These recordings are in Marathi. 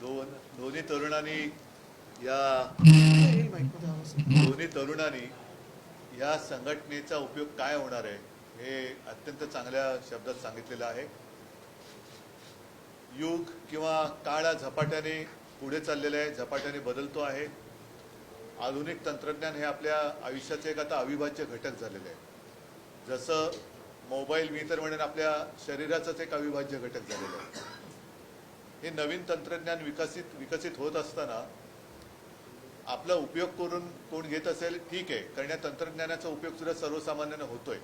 दोन दोन्ही तरुणांनी या दोन्ही तरुणांनी या संघटनेचा उपयोग काय होणार आहे हे अत्यंत चांगल्या शब्दात सांगितलेलं आहे. युग किंवा काळ झपाट्याने पुढे चाललेला आहे झपाट्याने बदलतो आहे. आधुनिक तंत्रज्ञान हे आपल्या आयुष्याचे एक आता अविभाज्य घटक झालेले आहे. जसं मोबाईल मी तर म्हणेन आपल्या शरीराचाच एक अविभाज्य घटक झालेला आहे. हे नवीन तंत्रज्ञान विकसित विकसित होत असताना आपला उपयोग करून कोण घेत असेल ठीक आहे. कारण या तंत्रज्ञानाचा उपयोग सुद्धा होतो होतोय.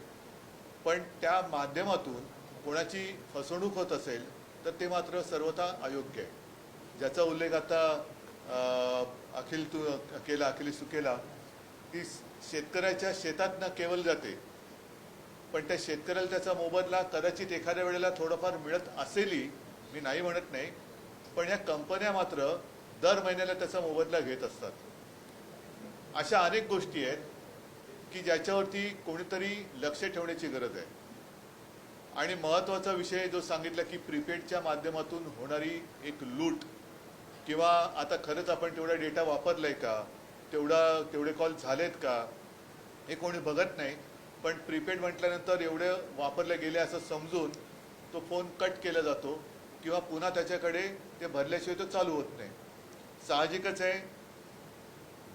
पण त्या माध्यमातून कोणाची फसवणूक होत असेल तर ते मात्र सर्वथा अयोग्य आहे. ज्याचा उल्लेख आता अखिल तू केला अखिल सुकेला की शेतकऱ्याच्या शेतात ना केवळ जाते पण त्या शेतकऱ्याला त्याचा मोबदला कदाचित एखाद्या वेळेला थोडंफार मिळत असेलही मी नाही म्हणत नाही पण या कंपन्या मात्र दर महिन्याला त्याचा मोबदला घेत असतात. अशा अनेक गोष्टी आहेत की ज्याच्यावरती कोणीतरी लक्ष ठेवण्याची गरज आहे. आणि महत्त्वाचा विषय जो सांगितला की प्रीपेडच्या माध्यमातून होणारी एक लूट किंवा आता खरंच आपण तेवढा डेटा वापरलाय का तेवढा तेवढे कॉल झालेत का हे कोणी बघत नाही. पण प्रीपेड म्हटल्यानंतर एवढे वापरले गेले असं समजून तो फोन कट केला जातो. किंवा पुन्हा त्याच्याकडे ते भरल्याशिवाय तो चालू होत नाही. साहजिकच आहे.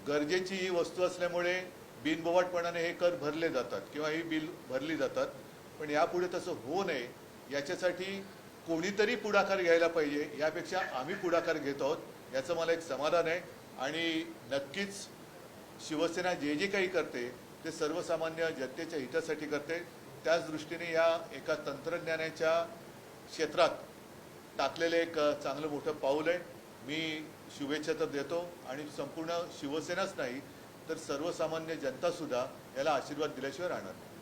गरजेची ही वस्तू असल्यामुळे बिनबोवाटपणाने हे कर भरले जातात किंवा ही बिल भरली जातात. पण यापुढे तसं होऊ नये. याच्यासाठी कोणीतरी पुढाकार घ्यायला पाहिजे. यापेक्षा आम्ही पुढाकार घेत आहोत. याचं मला एक समाधान आहे. आणि नक्कीच शिवसेना जे जे काही करते ते सर्वसामान्य जनतेच्या हितासाठी करते. त्याच दृष्टीने या एका तंत्रज्ञानाच्या क्षेत्रात टाकलेलं एक चांगलं मोठं पाऊल आहे. मी शुभेच्छा तर देतो आणि संपूर्ण शिवसेनाच नाही तर सर्वसामान्य जनतासुद्धा याला आशीर्वाद दिल्याशिवाय राहणार नाही.